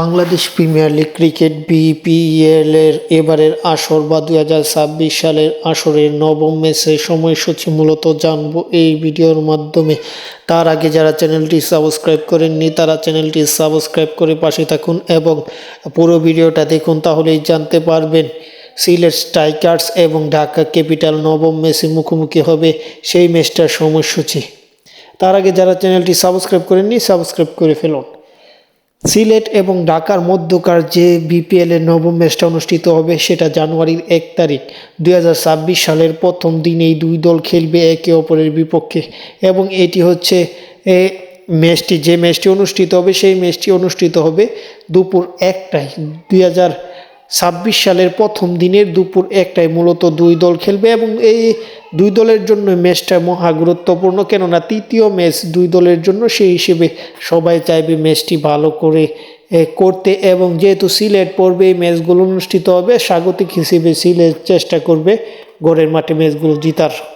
Bangladesh premier league cricket BPL এর এবারের আসর বা দুই হাজার ছাব্বিশ সালের আসরের নবম ম্যাচের সময়সূচি মূলত জানব এই ভিডিওর মাধ্যমে। তার আগে যারা চ্যানেলটি সাবস্ক্রাইব করেননি, তারা চ্যানেলটি সাবস্ক্রাইব করে পাশে থাকুন এবং পুরো ভিডিওটা দেখুন, তাহলেই জানতে পারবেন। সিলেট স্ট্রাইকার্স এবং ঢাকা ক্যাপিটাল নবম ম্যাচে মুখোমুখি হবে সেই ম্যাচটার সময়সূচি। তার আগে যারা চ্যানেলটি সাবস্ক্রাইব করেননি, সাবস্ক্রাইব করে ফেলুন। সিলেট এবং ঢাকার মধ্যকার যে বিপিএল এর নবম ম্যাচটা অনুষ্ঠিত হবে সেটা জানুয়ারির এক তারিখ। দুই হাজার ছাব্বিশ সালের প্রথম দিন এই দুই দল খেলবে একে অপরের বিপক্ষে এবং এটি হচ্ছে এ, ম্যাচটি। যে ম্যাচটি অনুষ্ঠিত হবে সেই ম্যাচটি অনুষ্ঠিত হবে দুপুর একটায়। দুই ছাব্বিশ সালের প্রথম দিনের দুপুর একটায় মূলত দুই দল খেলবে এবং এই দুই দলের জন্য ম্যাচটা মহা গুরুত্বপূর্ণ কেননা তৃতীয় ম্যাচ দুই দলের জন্য সেই হিসেবে সবাই চাইবে ম্যাচটি ভালো করে করতে এবং যেহেতু সিলেট পর্বে এই ম্যাচগুলো অনুষ্ঠিত হবে, স্বাগতিক হিসেবে সিলেট চেষ্টা করবে গড়ের মাঠে ম্যাচগুলো জিতার।